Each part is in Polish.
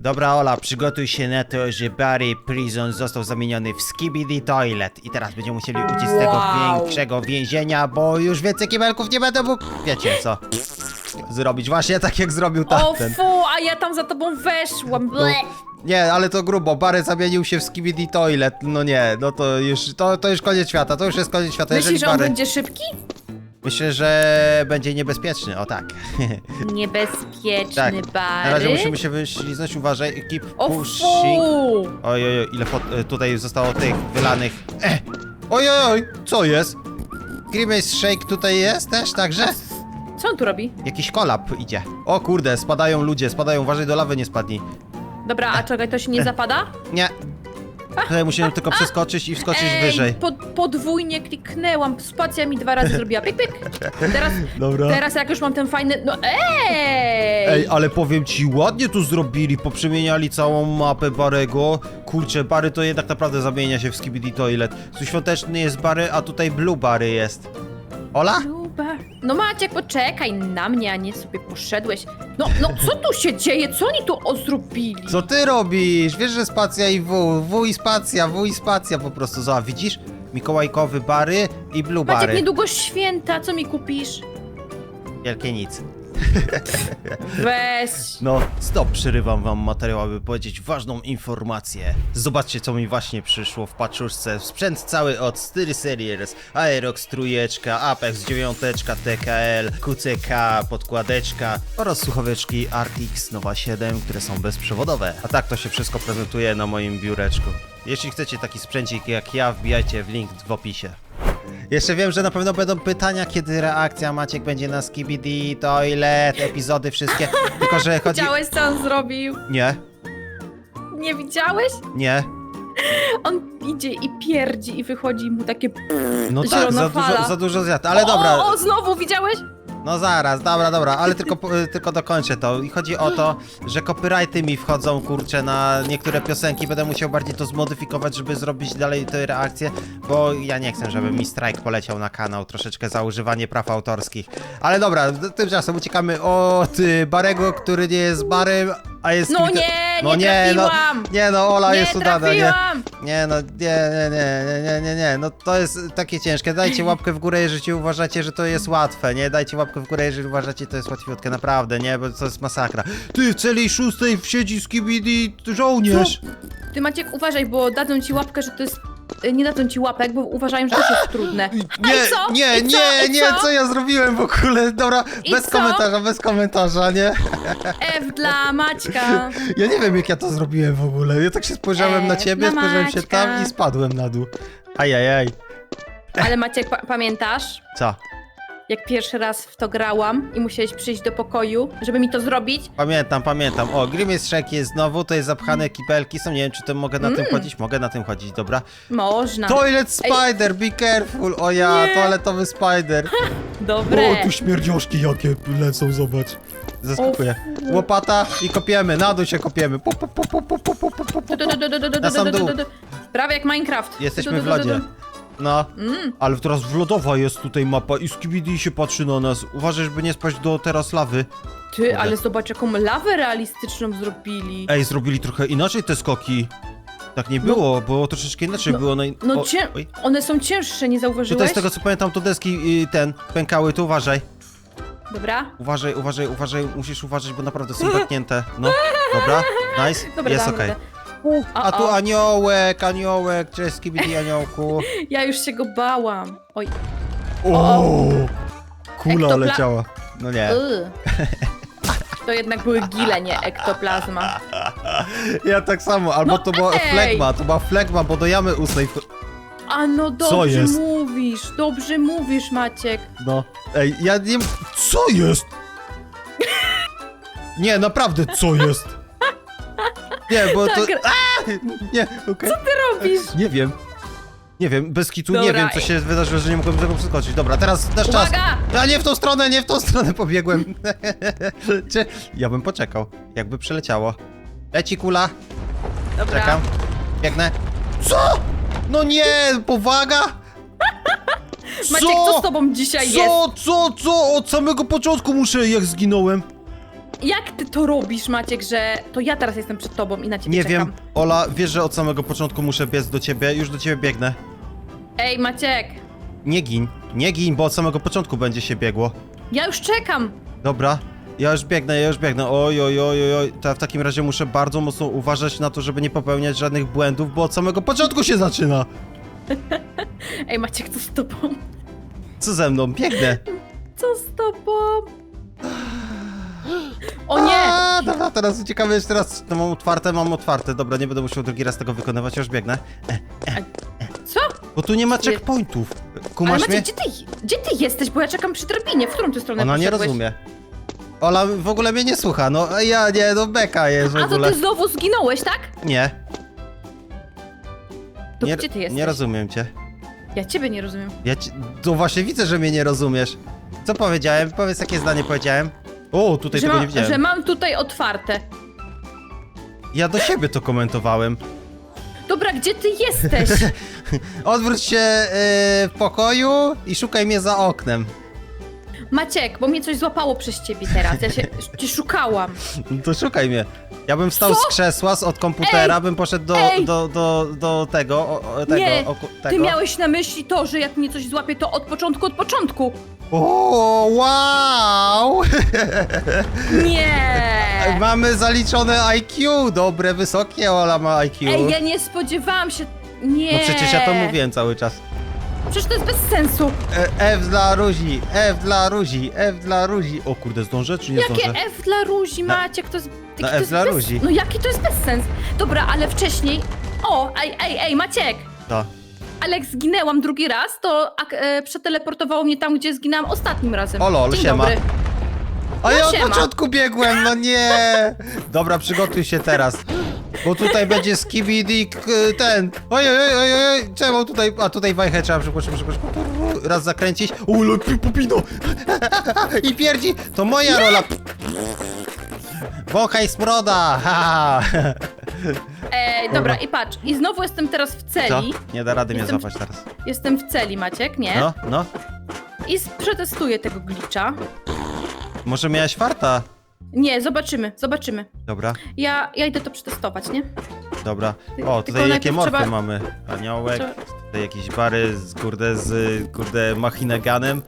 Dobra, Ola, przygotuj się na to, że Barry Prison został zamieniony w Skibidi Toilet. I teraz będziemy musieli uciec z tego Wow. większego więzienia, bo już więcej kibelków nie będę mógł, wiecie co, zrobić. Właśnie tak jak zrobił O tamten. fu, a ja tam za tobą weszłam. Ble. Nie, ale to grubo, Barry zamienił się w Skibidi Toilet. No nie, no to już, to, to już koniec świata, to już jest koniec świata. Myślisz, że on Barry... będzie szybki? Myślę, że będzie niebezpieczny, o tak. Niebezpieczny tak. Na razie musimy się wyśliznąć, uważaj, keep O pushing. fu! Oj, oj, oj, ile e, tutaj zostało tych wylanych. E! Oj, oj, oj, co jest? Grimace Shake tutaj jest też, także? Co on tu robi? Jakiś kolap idzie. O kurde, spadają ludzie, spadają, uważaj do lawy nie spadnij. Dobra, a czekaj, to się nie zapada? Nie. Tutaj musimy tylko przeskoczyć i wskoczyć Ej, wyżej. Pod, podwójnie kliknęłam, spacja mi dwa razy zrobiła pik, pik. Teraz, Dobra. teraz jak już mam ten fajny, no ej! Ej, ale powiem ci, ładnie tu zrobili, poprzemieniali całą mapę Barego. Kurczę, Bary to jednak naprawdę zamienia się w Skibidi Toilet. Tu świąteczny jest Bary, a tutaj Blue Bary jest. Ola? Super. No Maciek, poczekaj na mnie, a nie sobie poszedłeś. No, no, co tu się dzieje? Co oni tu o zrobili? Co ty robisz? Wiesz, że spacja i W, W i spacja, W i spacja po prostu. Zobacz, widzisz? Mikołajkowy Bary i Blue Maciek, Bary. niedługo święta, co mi kupisz? Wielkie nic. Weź. No, stop, przerywam wam materiał, aby powiedzieć ważną informację. Zobaczcie, co mi właśnie przyszło w paczuszce. Sprzęt cały od Styry Series, Aerox trójeczka, Apex dziewiąteczka, TKL, QCK, podkładeczka oraz słuchaweczki Artix Nova 7, które są bezprzewodowe. A tak to się wszystko prezentuje na moim biureczku. Jeśli chcecie taki sprzęcik jak ja, wbijajcie w link w opisie. Jeszcze wiem, że na pewno będą pytania, kiedy reakcja Maciek będzie na Skibidi, Toilet, epizody wszystkie. Tylko, że chodzi... Widziałeś, co on zrobił? Nie, Nie widziałeś? nie. On idzie i pierdzi i wychodzi mu takie... No tak, Zielona za fala. dużo, za dużo zjadł, ale dobra. O, o, znowu widziałeś? No zaraz, dobra, dobra, ale tylko, po- tylko dokończę to. I chodzi o to, że copyrighty mi wchodzą, kurczę, na niektóre piosenki. Będę musiał bardziej to zmodyfikować, żeby zrobić dalej te reakcje, bo ja nie chcę, żeby mi strajk poleciał na kanał troszeczkę za używanie praw autorskich. Ale dobra, tymczasem uciekamy od y, Barego, który nie jest Barem, a jest... No nie, no nie nie, no, nie no, Ola Nie jest udana, nie? Nie no, nie, nie, nie, nie, nie, nie, no to jest takie ciężkie. Dajcie łapkę w górę, jeżeli uważacie, że to jest łatwe, nie? Dajcie łapkę w górę, jeżeli uważacie, to jest łatwiutkie, naprawdę, nie? Bo to jest masakra. Ty, w celi szóstej siedzi skibidi żołnierz! Ty Maciek, uważaj, bo dadzą ci łapkę, że to jest... Nie dadzą ci łapek, bo uważają, że to jest trudne. Nie, I co? nie, I co? nie, I nie, co? ja zrobiłem w ogóle? Dobra, I bez co? komentarza, bez komentarza, nie? F dla Maćka. Ja nie wiem, jak ja to zrobiłem w ogóle. Ja tak się spojrzałem na ciebie, spojrzałem się Maćka. tam i spadłem na dół. Ajajaj. Ale Maciek, pa pamiętasz? Co? Jak pierwszy raz w to grałam i musiałeś przyjść do pokoju, żeby mi to zrobić? Pamiętam, pamiętam. O, Grimace Shrek jest znowu, to jest zapchane kibelki są. Nie wiem, czy to mogę na tym Mm. chodzić. Mogę na tym chodzić, dobra. Można. Toilet Spider, be careful! O ja, Nie. toaletowy Spider. Dobre. O, tu śmierdzioszki jakie lecą, zobacz. Zaskakuję. Łopata i kopiemy, na dół się kopiemy. Pu, pu, pu, pu, pu, pu, pu, pu, pu, pu. Du, du, du, du, du, du, Na sam du, du, dół. du, du. Prawie jak Minecraft. Jesteśmy Du, w du, du, du, lodzie. du. No, Mm. ale teraz w lodowa jest tutaj mapa i Skibidi się patrzy na nas. Uważaj, żeby nie spaść do teraz lawy. Ty, ale zobacz jaką lawę realistyczną zrobili. Ej, zrobili trochę inaczej te skoki. Tak nie było, było troszeczkę inaczej, no, było na... No o, cię... One są cięższe, nie Tutaj zauważyłeś? z tego co pamiętam, to deski y, ten, pękały, tu uważaj. Dobra. Uważaj, uważaj, uważaj, musisz uważać, bo naprawdę są pęknięte. No, dobra, nice, Dobra, jest okej. A tu aniołek, aniołek, cześć skibidi aniołku. Ja już się go bałam. Oj. O, kula Ektopla- leciała. No nie. To jednak były gile, nie ektoplazma. Ja tak samo, albo No to była ej! flegma, to była flegma, bo do jamy ustnej... wch- A no dobrze jest? mówisz, dobrze mówisz Maciek. No, ej, ja nie... Co jest? Nie, naprawdę, co jest? Nie, bo to... Tak, A! Nie, okej. ty robisz? Nie wiem. Nie wiem, bez kitu nie Dobra, wiem, co się wydarzyło, że nie mogłem tego przeskoczyć. Dobra, teraz nasz czas. Uwaga! A nie w tą stronę, nie w tą stronę pobiegłem. Czy- ja bym poczekał, jakby przeleciało. Leci kula, Dobra. czekam. Biegnę. Co? No nie, powaga! Maciek, co z tobą dzisiaj jest? Co, co, co? Od samego początku muszę, jak zginąłem. Jak ty to robisz, Maciek, że to ja teraz jestem przed tobą i na ciebie Nie czekam? wiem, Ola, wiesz, że od samego początku muszę biec do ciebie, już do ciebie biegnę. Ej, Maciek, Nie gin, nie gin, bo od samego początku będzie się biegło. ja już czekam. Dobra, ja już biegnę, ja już biegnę. Oj, oj, oj, oj, oj. To w takim razie muszę bardzo mocno uważać na to, żeby nie popełniać żadnych błędów, bo od samego początku się zaczyna. Ej, Maciek, co z tobą? Co ze mną? Biegnę. Co z tobą? O nie! A, dobra, teraz uciekamy jeszcze raz. To mam otwarte, mam otwarte. Dobra, nie będę musiał drugi raz tego wykonywać, już biegnę. Co? Bo tu nie ma checkpointów. Ale Kumasz mnie? Gdzie ty, gdzie ty jesteś? Bo ja czekam przy drabinie. W którą ty stronę Ona nie poszedłeś? rozumie. Ola w ogóle mnie nie słucha, no a ja nie, no beka jest w A to ogóle. ty znowu zginąłeś, tak? Nie, To nie, gdzie ty jesteś? nie rozumiem cię. Ja ciebie nie rozumiem. Ja ci... To właśnie widzę, że mnie nie rozumiesz. Co powiedziałem? Powiedz, jakie zdanie powiedziałem. O, tutaj Że, tego mam, nie widziałem. że mam tutaj otwarte. Ja do siebie to komentowałem. Dobra, gdzie ty jesteś? Odwróć się yy, w pokoju i szukaj mnie za oknem. Maciek, bo mnie coś złapało przez ciebie teraz. Ja się cię szukałam. No to szukaj mnie. Ja bym wstał Co? z krzesła, z, od komputera, Ej! bym poszedł do, Ej! do, do, do tego, o, o, tego, Nie, Ty tego. miałeś na myśli to, że jak mnie coś złapie, to od początku, od początku. O, wow! Nie! Mamy zaliczone IQ, dobre, wysokie, Ola ma IQ. Ej, ja nie spodziewałam się. Nie. No przecież ja to mówiłem cały czas. Przecież to jest bez sensu. E, F dla Ruzi, F dla Ruzi, F dla Ruzi. O kurde, zdążę czy nie Jakie zdążę? F dla Ruzi, Na- Maciek, to jest... na to F jest dla bez... Ruzi. No jaki to jest bezsens? Dobra, ale wcześniej... O, ej, ej, ej, Maciek! To. Ale jak zginęłam drugi raz, to ak- e, przeteleportowało mnie tam, gdzie zginęłam ostatnim razem. O lol, Dzień siema. dobry. A ja od siema. początku biegłem, no nie! Dobra, przygotuj się teraz. Bo tutaj będzie skibidi k- ten. Oj, oj, oj, oj, oj, czemu tutaj. A tutaj wajchę trzeba przypuszczać, przypuszczać. Raz zakręcić. Ulo, pupino! I pierdzi! To moja rola! Wąchaj smroda! Ha, ha. Ej, dobra, i patrz, i znowu jestem teraz w Co? celi. Nie da rady mnie Jestem- złapać teraz. Jestem w celi, Maciek, nie? No, no. I s- przetestuję tego glitcha. Może miałaś farta? Nie, zobaczymy, zobaczymy. Dobra, Ja, ja idę to przetestować, nie? dobra. O, tylko tutaj jakie najpierw morfy trzeba- mamy. Aniołek, tutaj jakieś bary z kurde z kurde machineganem.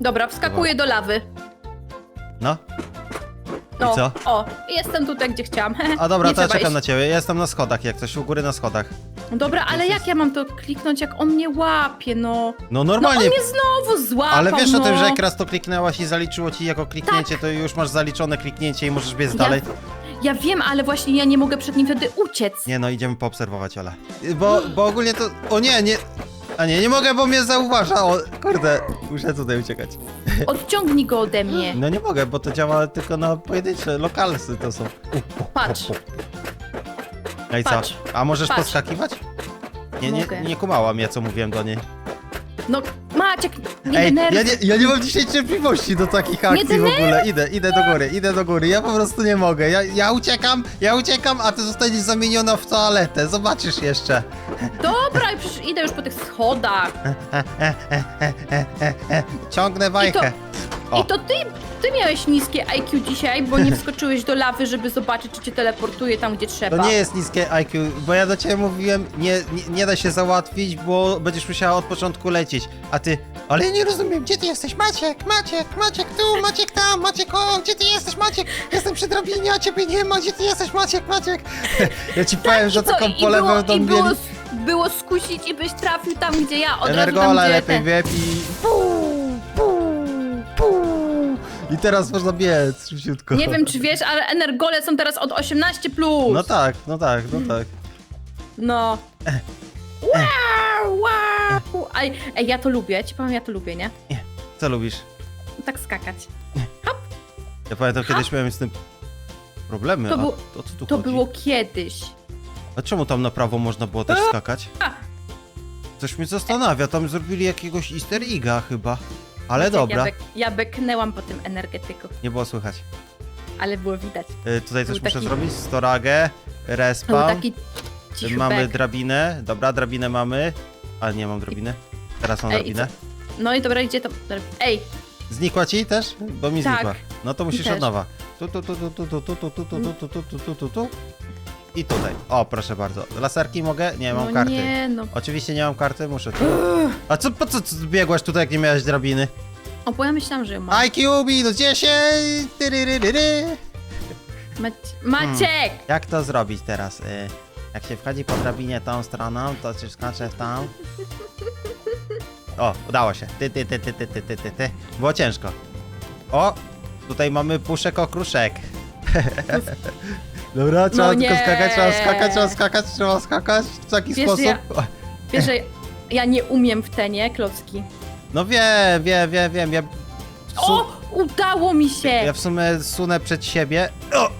Dobra, wskakuję do lawy. No. I O, co? o, jestem tutaj, gdzie chciałam. A dobra, Nie to ja trzeba czekam na iść. ciebie. Ja jestem na schodach, jak coś u góry na schodach. Dobra, ale jak ja mam to kliknąć, jak on mnie łapie, no? No No on normalnie. mnie znowu złapał, ale wiesz no. o tym, że jak raz to kliknęłaś i zaliczyło ci jako kliknięcie, to już masz zaliczone kliknięcie i możesz biec dalej. Ja wiem, ale właśnie ja nie mogę przed nim wtedy uciec. Nie no, idziemy poobserwować, Ola. Bo, bo ogólnie to... O nie, nie... A nie, nie mogę, bo mnie zauważa. O, kurde, muszę tutaj uciekać. Odciągnij go ode mnie. No nie mogę, bo to działa tylko na pojedyncze, lokalsy to są. Patrz. No i co? Patrz. A możesz Patrz. podskakiwać? Nie, nie, Mogę. nie kumała mnie, co mówiłem do niej. No, Maciek, nie Ej, denerwuj. ja nie, ja nie mam dzisiaj cierpliwości do takich akcji w ogóle. Idę, idę do góry, idę do góry. Ja po prostu nie mogę. Ja, ja uciekam, ja uciekam, a ty zostaniesz zamieniona w toaletę. Zobaczysz jeszcze. Dobra, idę już po tych schodach. Ciągnę wajchę. O. I to ty, ty miałeś niskie IQ dzisiaj, bo nie wskoczyłeś do lawy, żeby zobaczyć, czy cię teleportuje tam, gdzie trzeba. To nie jest niskie IQ, bo ja do ciebie mówiłem, nie, nie, nie da się załatwić, bo będziesz musiała od początku lecieć. A ty, ale ja nie rozumiem, gdzie ty jesteś? Maciek, Maciek, Maciek tu, Maciek tam, Maciek, o, gdzie ty jesteś, Maciek? Jestem przy drabinie, a ciebie nie ma, gdzie ty jesteś, Maciek, Maciek? Ja ci powiem, że I co, taką i polewę było, i było, mieli. Było skusić i byś trafił tam, gdzie ja, od razu tam, Energola gdzie lepiej ten- wypij. Puu, puu, puu. I teraz można biec szybciutko. Nie wiem, czy wiesz, ale energole są teraz od 18+. Plus. No tak, no tak, no tak. No. Wow, wow. Ej, ej, ja to lubię, ja ci powiem, ja to lubię, nie? Co lubisz? Tak skakać. Ja pamiętam, kiedyś miałem z tym problemy, To a o co tu To chodzi? było kiedyś. A czemu tam na prawo można było też skakać? A. Coś mnie zastanawia, tam zrobili jakiegoś easter egga chyba. Ale Maciek, dobra, Ja, bek, ja beknęłam po tym energetyku, nie było słychać. ale było widać. Y, tutaj coś Był muszę taki- zrobić, storagę, To był respawn, taki mamy drabinę, dobra, drabinę mamy, ale nie mam drabiny. Teraz mam Ej, i drabinę. No i dobra, idzie to. Ej, Znikła ci też? Bo mi tak. znikła. No to musisz też. od nowa. Tu, tu, tu, tu, tu, tu, tu, tu, tu, tu, tu, tu, tu, tu, tu, tu. I tutaj. O, proszę bardzo. Laserki mogę? Nie, mam no karty. nie, no. Oczywiście nie mam karty, muszę tu. A co, po co co biegłaś tutaj, jak nie miałaś drabiny? O, bo ja myślałam, że ją mam. IQ minus 10! tyryryryry. Mac Maciek! Jak to zrobić teraz? Y, Jak się wchodzi po drabinie tą stroną, to się skacze w tą. O, udało się. Ty, ty, ty, ty, ty, ty, ty, ty, ty. Było ciężko. O, tutaj mamy puszek okruszek. Dobra, trzeba No tylko nie. skakać, trzeba skakać, trzeba skakać, trzeba skakać. W taki Wiesz, sposób. ja- Wiesz, że ja nie umiem w te, nie? Klocki. No wiem, wiem, wiem, wiem. Ja, su- O! Udało mi się! ja w sumie sunę przed siebie. O,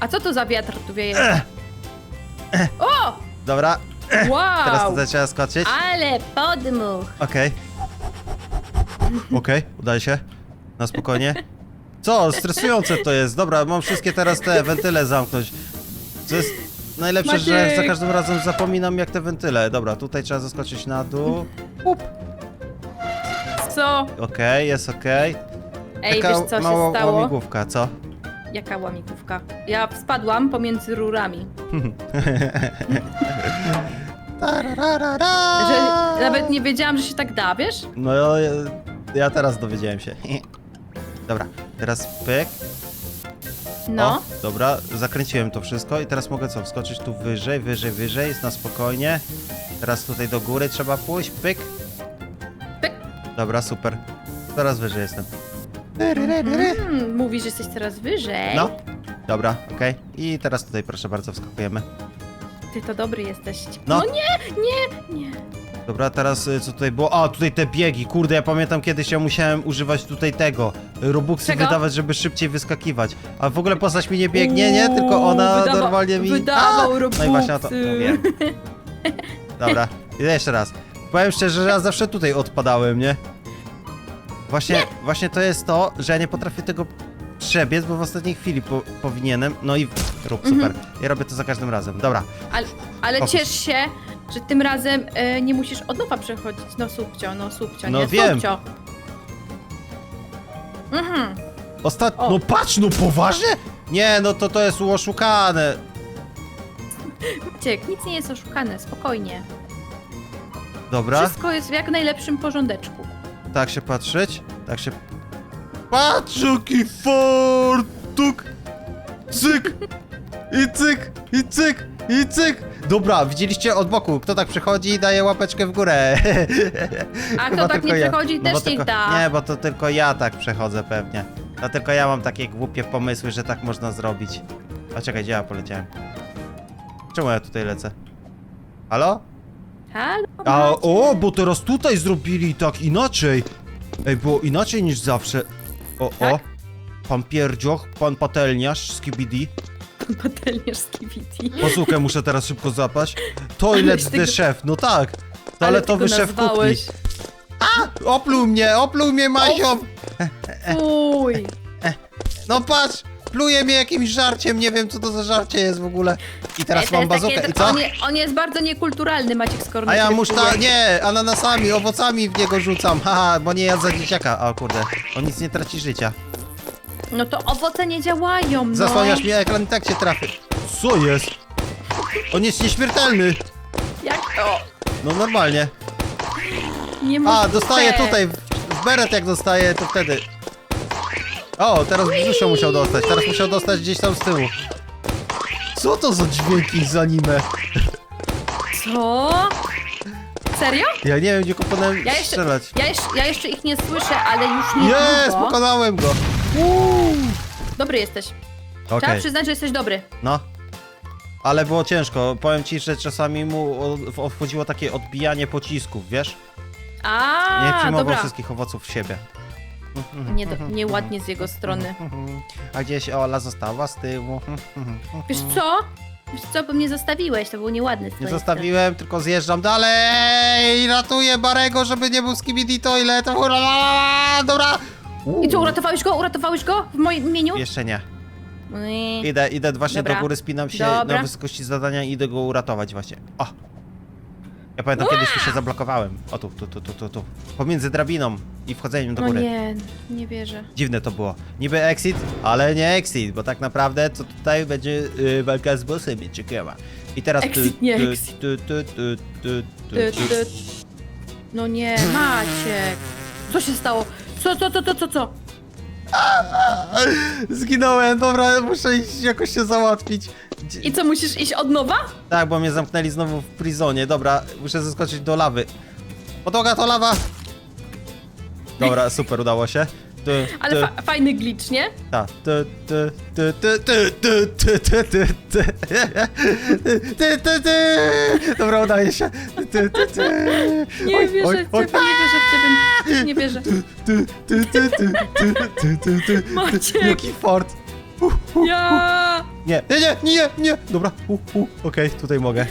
A co to za wiatr tu wieje? O! dobra, teraz Wow! tutaj trzeba skoczyć. Ale podmuch! Okej. Okej, udaje się. Na spokojnie. Co? Stresujące to jest. Dobra, mam wszystkie teraz te wentyle zamknąć. Co jest najlepsze, że Maciek! za każdym razem zapominam jak te wentyle. Dobra, tutaj trzeba zaskoczyć na dół. Up. Co? Okej, jest okej. Ej, Taka wiesz co mała się stało? łamigłówka, co? Jaka łamigłówka? Ja spadłam pomiędzy rurami. Że nawet nie wiedziałam, że się tak da, wiesz? No ja, ja teraz dowiedziałem się. Dobra, teraz pyk. No. O, dobra, zakręciłem to wszystko i teraz mogę co? Wskoczyć tu wyżej, wyżej, wyżej, jest na spokojnie. Teraz tutaj do góry trzeba pójść, pyk. Pyk. Dobra, super. Teraz wyżej jestem. Mm, mówisz, że jesteś coraz wyżej. No, dobra, okej. I teraz tutaj proszę bardzo wskakujemy. Ty to dobry jesteś. No. No nie, nie, nie. Dobra, teraz y, co tutaj było? A, tutaj te biegi, kurde, ja pamiętam kiedyś ja musiałem używać tutaj tego, Robuxy Czego? wydawać, żeby szybciej wyskakiwać. A w ogóle postać mi nie biegnie, nie? Tylko ona Wydawa- normalnie mi... wydawał A! No i właśnie o to Robuxy. mówiłem. Dobra, i jeszcze raz. Powiem szczerze, że ja zawsze tutaj odpadałem, nie? Właśnie, właśnie to jest to, że ja nie potrafię tego przebiec, bo w ostatniej chwili po, powinienem. No i rób, super. Mhm. Ja robię to za każdym razem. Dobra, Ale, ale Fokus. ciesz się, że tym razem e, nie musisz od nowa przechodzić. No subcio, no subcio, No nie wiem. subcio. Mhm. ostatnio... O. No patrz, no poważnie? Nie, no to to jest oszukane. Ciek, nic nie jest oszukane, spokojnie. Dobra, Wszystko jest w jak najlepszym porządeczku. tak się patrzeć, tak się... Patrz, jaki fartuk! Cyk! I cyk! I cyk! I cyk! Dobra, widzieliście od boku, kto tak przychodzi i daje łapeczkę w górę. A Chyba kto tak tylko nie ja. przechodzi, No bo też tylko, niech da. Nie, bo to tylko ja tak przechodzę pewnie. To tylko ja mam takie głupie pomysły, że tak można zrobić. A czekaj, gdzie ja poleciałem? Czemu ja tutaj lecę? Halo? Halo, A, Maciek. o, bo teraz tutaj zrobili tak inaczej. Ej, było inaczej niż zawsze. O, o. Tak? Pan Pierdzioch, pan Patelniarz z KBD. Patelniarz z KBT. Pozukę muszę teraz szybko zapać. Toilet Aleś the tego- chef, no tak. Ale Toaletowy ty go szef kuchni. nazwałeś. Opluł mnie, opluł mnie Mazio. Fuj. No patrz, pluje mnie jakimś żarciem, nie wiem co to za żarcie jest w ogóle. I teraz mam takie- i co? On, je, on jest bardzo niekulturalny, Maciek Skorny. A ja muszta... Nie, ananasami, owocami w niego rzucam. Haha, bo nie jadł za dzieciaka. O kurde, on nic nie traci życia. No to owoce nie działają, no. Zasłaniasz mi ekran i tak cię trafię. Co jest? On jest nieśmiertelny. Jak to? No normalnie. Nie A, dostaje tutaj. W, w beret jak dostaje, to wtedy. O, teraz brzusze musiał dostać. Teraz musiał dostać gdzieś tam z tyłu. Co to za dźwięki z anime? Co? Serio? Ja nie wiem, gdzie powinienem Ja jeszcze, strzelać. ja, jeszcze, ja jeszcze ich nie słyszę, ale już nie Jest, pokonałem go. Dobry jesteś. Okej, Trzeba przyznać, że jesteś dobry. no. Ale było ciężko. Powiem ci, że czasami mu o- wchodziło takie odbijanie pocisków, wiesz? Nie A, przyjmował dobra. wszystkich owoców w siebie. Nie, do- nieładnie z jego strony. A gdzieś Ola została z tyłu. Wiesz co? Wiesz co, bo mnie zostawiłeś, to było nieładne z Nie twojej zostawiłem, tylko zjeżdżam dalej! Ratuję Barego, żeby nie był skibidi toilet. Ura, Dobra! I co, uratowałeś go? Uratowałeś go w moim imieniu? Jeszcze nie. Idę, idę właśnie Dobra. do góry, spinam się Dobra. na wysokości zadania i idę go uratować właśnie. O! Ja pamiętam, kiedyś tu się zablokowałem. O tu, tu, tu, tu, tu, tu. Pomiędzy drabiną i wchodzeniem do No góry. nie, nie wierzę. Dziwne to było. Niby exit, ale nie exit, bo tak naprawdę to tutaj będzie y, walka z bossem i ciekawa. I teraz... Exit, nie exit. Tu, tu, tu, tu, tu, Ty, tu. ty. No nie, Maciek. Co się stało? Co, co, co, co, co, co? Zginąłem, dobra, muszę iść jakoś się załatwić. Gdzie- I co, musisz iść od nowa? Tak, bo mnie zamknęli znowu w prizonie. Dobra, muszę zeskoczyć do lawy. Podłoga to lawa! Dobra, super, udało się. Ale fajny glitch, nie? Tak. Dobra, udaje się. Nie wierzę w ciebie, nie wierzę w ciebie, nie wierzę. Maciek! Jaki fart! Nie, nie, nie, nie, nie! Dobra, uh, uh. okej, tutaj mogę.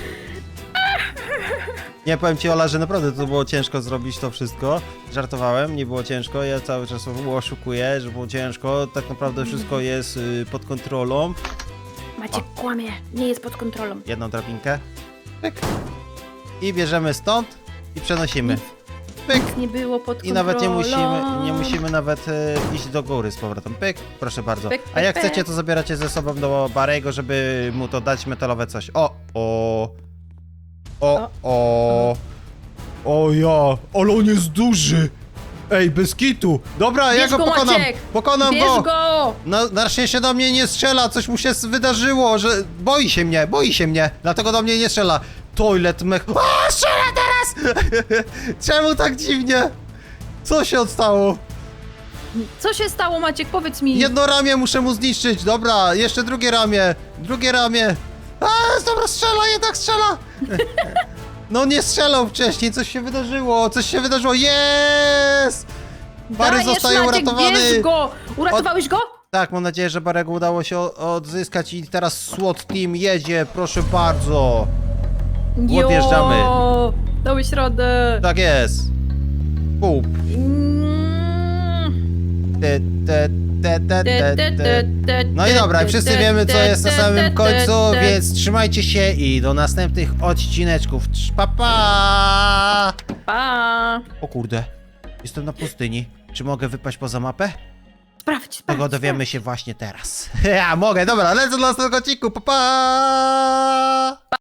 Nie, powiem ci Ola, że naprawdę to było ciężko zrobić to wszystko. Żartowałem, nie było ciężko, ja cały czas oszukuję, że było ciężko. Tak naprawdę wszystko jest y, pod kontrolą. Maciek kłamie, nie jest pod kontrolą. Jedną drabinkę. Pyk. I bierzemy stąd i przenosimy. Pyk. Nie było pod I kontrolą. nawet nie musimy, nie musimy nawet e, iść do góry z powrotem. Pyk, proszę bardzo. Pyk, A jak pyk, chcecie, pyk. to zabieracie ze sobą do Barego, żeby mu to dać metalowe coś. O, o, o, o, o ja, ale on jest duży. Ej, bez kitu. Dobra, ja Bierz go go, pokonam. Maciek. Pokonam Bierz go. go! No, narcznie się do mnie nie strzela, coś mu się s- wydarzyło, że boi się mnie, boi się mnie, dlatego do mnie nie strzela. Toilet mech... A, strzela teraz! Czemu tak dziwnie? Co się odstało? Co się stało, Maciek? Powiedz mi. Jedno ramię muszę mu zniszczyć, dobra, jeszcze drugie ramię, drugie ramię. A, dobra, strzela, jednak strzela! No nie strzelał wcześniej, coś się wydarzyło, coś się wydarzyło, jest! Bary Dajesz, zostaje Maciek, uratowany! Bierz go! Uratowałeś go? Tak, mam nadzieję, że Barego udało się o- odzyskać i teraz SWAT Team jedzie, proszę bardzo. Odjeżdżamy. Jo, Dałeś radę. Tak jest. Pup. Mm. Te, te, te, te, Te, te, No i dobra, wszyscy wiemy co jest na samym końcu, więc trzymajcie się i do następnych odcineczków. Trz- Pa, pa! Pa. O kurde, jestem na pustyni. Czy mogę wypaść poza mapę? Sprawdź, sprawdź. Tego dowiemy się właśnie teraz. Ja mogę, dobra, lecę do następnego odcinku, pa, pa!